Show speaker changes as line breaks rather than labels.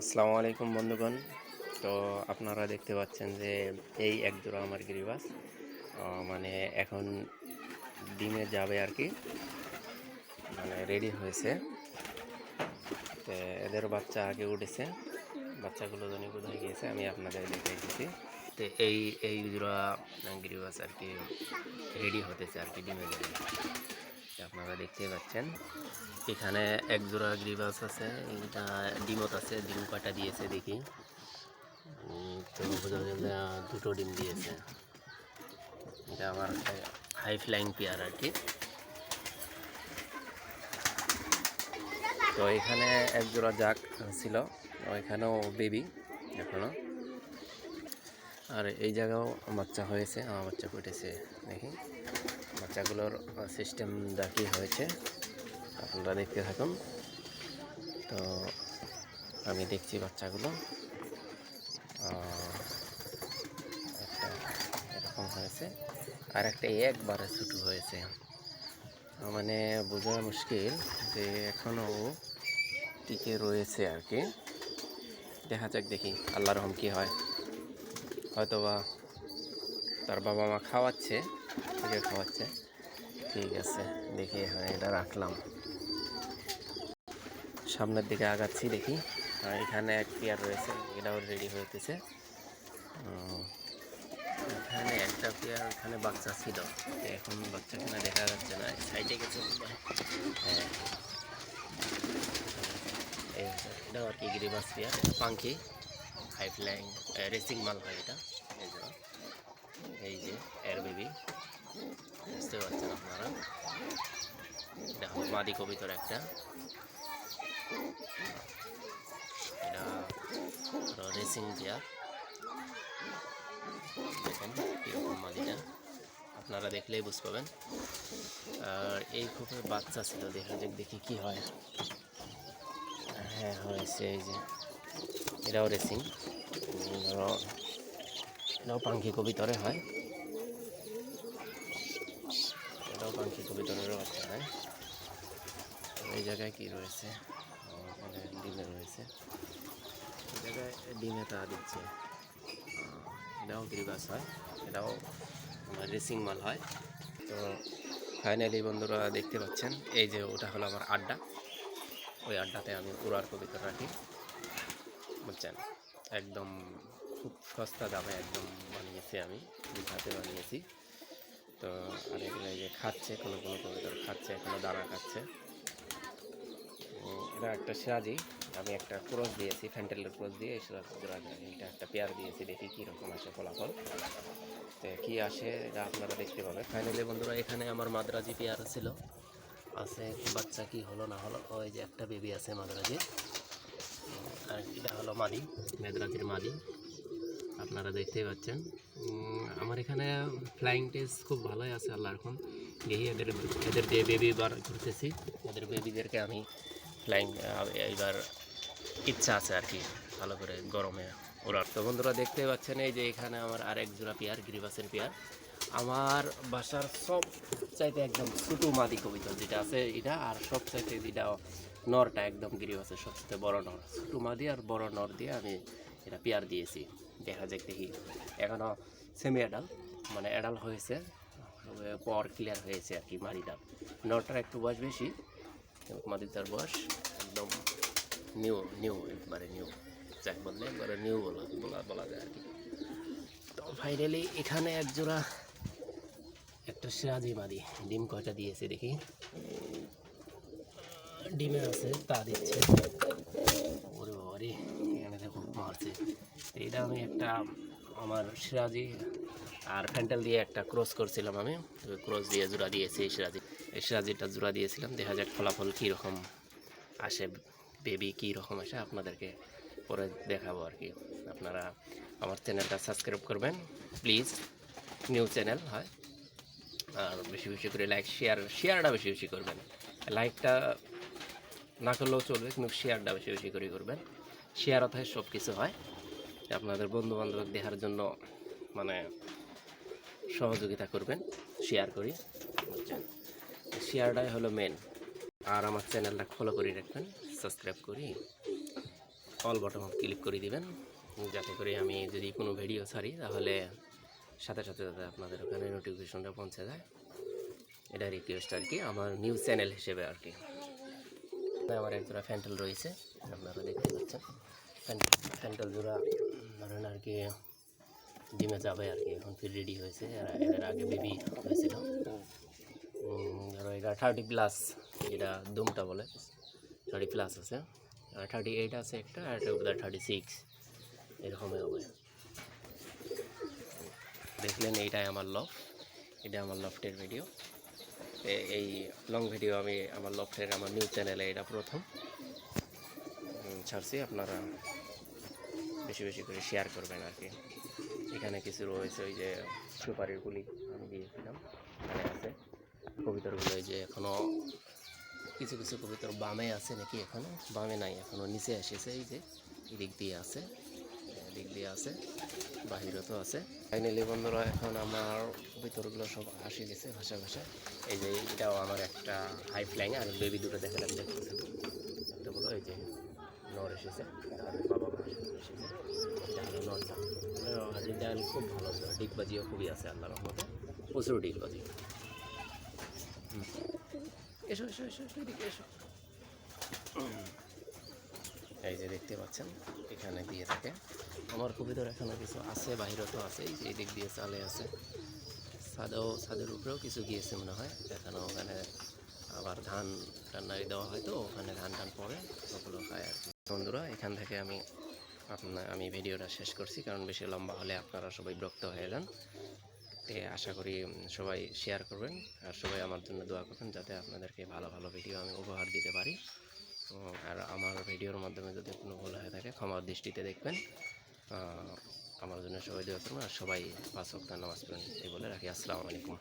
আসসালামু আলাইকুম বন্ধুগণ। তো আপনারা দেখতে পাচ্ছেন যে এই এক জোড়া আমার গিরিবাস মানে এখন ডিমে যাবে আর কি মানে রেডি হয়েছে। তো এদের বাচ্চা আগে উঠেছে, বাচ্চাগুলো জানি কোথায় গিয়েছে আমি আপনাদের দেখাই দিচ্ছি। তো এই এই জোড়া গিরিবাস আর কি রেডি হতেছে আর কি, ডিমে যাবে। আপনারা দেখতেই পাচ্ছেন, এখানে এক জোড়া গ্রিবাস আছে, এটা ডিমত আছে, ডিম কটা দিয়েছে দেখি। তো দুটো ডিম দিয়েছে। এটা আমার হাই ফ্লাইং পেয়ার আর কি। তো এখানে এক জোড়া জাক ছিল, ওইখানেও বেবি এখনও। আর এই জায়গাও বাচ্চা হয়েছে, আমার বাচ্চা ফুটেছে দেখি। বাচ্চাগুলোর সিস্টেম কি হয়েছে, আপনারা দেখতে থাকুন। তো আমি দেখছি বাচ্চাগুলো। এরকম হয়েছে। আর একটা একবারে ছোটো হয়েছে। মানে বোঝা মুশকিল যে এখনও টিকে রয়েছে আর কি। দেখা যাক দেখি আল্লাহ রহম কী হয়। হয়তো বা তার বাবা মা খাওয়াচ্ছে খাওয়াচ্ছে। ঠিক আছে দেখি হ্যাঁ এটা রাখলাম। সামনের দিকে আগাচ্ছি দেখি। এখানে এক পেয়ার রয়েছে, এটাও রেডি হইতেছে এখানে একটা পেয়ার এখানে বাচ্চা ছিল। এখন বাচ্চা কিনা দেখা যাচ্ছে না। সাইডে গেছে হ্যাঁ। এটাও আর কি গিরিবাস পেয়ার। পাঙ্কি। হাই ফ্লাইং রেসিং মাল হয় এটা। এই যে এয়ার বেবি বুঝতে পারছেন আপনারা। এটা হলো মাদি কবিতর একটা। এটা রেসিং চেয়ার দেখেন কীরকম মাদিটা আপনারা দেখলেই বুঝতে পাবেন আর এই খোপের বাচ্চা ছিল, দেখা যাক দেখি কি হয়। হ্যাঁ হয়েছে, এই যে। এটাও রেসিং ধরো এটাও পাঙ্খি কবিতরে হয়। কবিতরেরও বাচ্চা হয়? এই জায়গায় কি রয়েছে? ও, মানে ডিমে রয়েছে। এই জায়গায় ডিমে তা দিচ্ছে। এটাও গিরিবাস হয় এটাও রেসিং মাল হয়। তো ফাইনালি বন্ধুরা দেখতে পাচ্ছেন এই যে ওটা হলো আমার আড্ডা। ওই আড্ডাতে আমি উড়ার কবিতা রাখি বুঝছেন? একদম খুব সস্তা দামে একদম বানিয়েছি আমি হাতে বানিয়েছি। তো আর এই যে খাচ্ছে, কোনো কোনো কবিতর খাচ্ছে, কোনো দানা খাচ্ছে। এটা একটা সিরাজি। আমি একটা ক্রস দিয়েছি, ফ্যান্টেলের ক্রস দিয়ে, এই সিরাজ এটা একটা পেয়ার দিয়েছি, দেখি কীরকম আসে ফলাফল। তো কী আসে, এটা আপনারা দেখতে পাবেন। ফাইনালি বন্ধুরা, এখানে আমার মাদ্রাজি পেয়ার ছিল। আছে বাচ্চা কি হলো না হলো, ওই যে একটা বেবি আছে মাদ্রাজি। আর এটা হলো মাদি, মেদরাজির মাদি। আপনারা দেখতেই পাচ্ছেন। এখানে ফ্লাইং টেস্ট খুব ভালোই আছে আল্লাহ এখন দেখি এদের এদের দিয়ে বেবি বার করতেছি, এদের বেবিদেরকে আমি ফ্লাইং এইবার ইচ্ছা আছে আর কি, ভালো করে গরমে ওরার তো বন্ধুরা দেখতে পাচ্ছেন এই যে এখানে আমার আরেক জোড়া পেয়ার, গিরিবাসের পেয়ার। আমার বাসার সব চাইতে একদম ছোটো মাদি কবিতা যেটা আছে এটা, আর সব চাইতে যেটা নরটা একদম গিরিবাসের সবচেয়ে বড় নর। ছোটো মাদি আর বড় নর দিয়ে আমি এটা পেয়ার দিয়েছি দেখা যাক দেখি। এখনও সেমি অ্যাডাল মানে অ্যাডাল হয়েছে পর ক্লিয়ার হয়েছে আর কি মাদিটার নটার একটু বয়স বেশি মাদিটার বয়স একদম নিউ নিউ একবারে নিউ যাক বললে, একবারে নিউ বলা বলা বলা যায় আর কি। তো ফাইনালি এখানে এক জোড়া একটা সিরাজি মাদি ডিম কয়টা দিয়েছে দেখি। ডিমে আছে, তা দিচ্ছে। মারছে। এটা আমি একটা আমার সিরাজি আর ফ্যান্টাল দিয়ে একটা ক্রস করছিলাম আমি। ক্রস দিয়ে জোড়া দিয়েছি এই সিরাজি। এই সিরাজিটা জোড়া দিয়েছিলাম। দেখা যাক ফলাফল কীরকম আসে। বেবি কী রকম আসে আপনাদেরকে পরে দেখাবো আর কি। আপনারা আমার চ্যানেলটা সাবস্ক্রাইব করবেন। প্লিজ, নিউ চ্যানেল হয়। আর বেশি বেশি করে লাইক, শেয়ার, শেয়ারটা বেশি বেশি করবেন। লাইকটা না করলেও চলবে, কিন্তু শেয়ারটা বেশি বেশি করে করবেন। শেয়ার অথায় সব কিছু হয় আপনাদের বন্ধু বান্ধব দেখার জন্য মানে সহযোগিতা করবেন শেয়ার করি। বুঝছেন? শেয়ারটাই হলো মেন আর আমার চ্যানেলটা ফলো করে রাখবেন সাবস্ক্রাইব করি। অল বটম ক্লিক করে দিবেন, যাতে করে আমি যদি কোনো ভিডিও ছাড়ি, তাহলে সাথে সাথে যাতে আপনাদের ওখানে নোটিফিকেশনটা পৌঁছে যায়। এটা রিকোয়েস্ট আর কি, আমার নিউজ চ্যানেল হিসেবে আর কি। আমার এক জোড়া ফ্যান্টেল রয়েছে, আপনারা দেখতে পাচ্ছেন। ফ্যান্টেল জোড়া, ধরেন আর কি, ডিমে যাবে আর কি, এখন ফির রেডি হয়েছে। এর আগে বেবি হয়েছিল। ধরো এটা থার্টি প্লাস এটা দুমটা বলে থার্টি প্লাস আছে। আর থার্টি এইট আছে একটা, আর একটা থার্টি সিক্স এরকমই হবে। দেখলেন, এইটাই আমার লফ এটা আমার লফটের ভিডিও এই লং ভিডিও আমি আমার লফটের আমার নিউজ চ্যানেলে এটা প্রথম। ছাড়ছি, আপনারা বেশি বেশি করে শেয়ার করবেন আর কি। এখানে কিছু রয়েছে, ওই যে সুপারির গুলি আমি দিয়েছিলাম এখানে আছে। কবিতাগুলো ওই যে এখনও কিছু কিছু কবিতার বামে আছে নাকি এখনও? বামে নাই, এখনও নিচে এসেছে, এই যে এদিক দিয়ে আছে। এদিক দিয়ে আছে বাহিরও তো আছে। ফাইনালি বন্ধুরা, এখন আমার ভিতরগুলো সব আসে গেছে ভাষা ভাষা এই যে এটাও আমার একটা হাই ফ্লাইং আর বেবি দুটো দেখালাম দেখতেছেন একটা বলো, এই যে নর এসেছে বাবা এসেছে এটা হলো নরটা। খুব ভালো ডিগবাজিও খুবই আছে আল্লাহর রহমতে। প্রচুর ডিগবাজি। এসো এসো এসো, এদিকে এসো। এই যে দেখতে পাচ্ছেন, এখানে দিয়ে থাকে। আমার কবিতার এখানে কিছু আছে বাহিরতেও আছে, এই যে এদিক দিয়ে চালে আছে। ছাদেও, ছাদের উপরেও কিছু গিয়েছে মনে হয়। এখানে ওখানে আবার ধান রান্নারি দেওয়া হয় তো, ওখানে ধান টান পড়ে, ওগুলো খায় আর কি। বন্ধুরা, এখান থেকে আমি আপনার, আমি ভিডিওটা শেষ করছি, কারণ বেশি লম্বা হলে আপনারা সবাই বিরক্ত হয়ে যান। তে আশা করি সবাই শেয়ার করবেন, আর সবাই আমার জন্য দোয়া করবেন, যাতে আপনাদেরকে ভালো ভালো ভিডিও আমি উপহার দিতে পারি। আর আমার ভিডিওর মাধ্যমে যদি কোনো ভুল হয়ে থাকে ক্ষমার দৃষ্টিতে দেখবেন। আমার জন্য সবাই দোয়া করবেন, আর সবাই পাঁচ হক্তার নামাজ পড়েন এই বলে রাখি। আসসালামু আলাইকুম।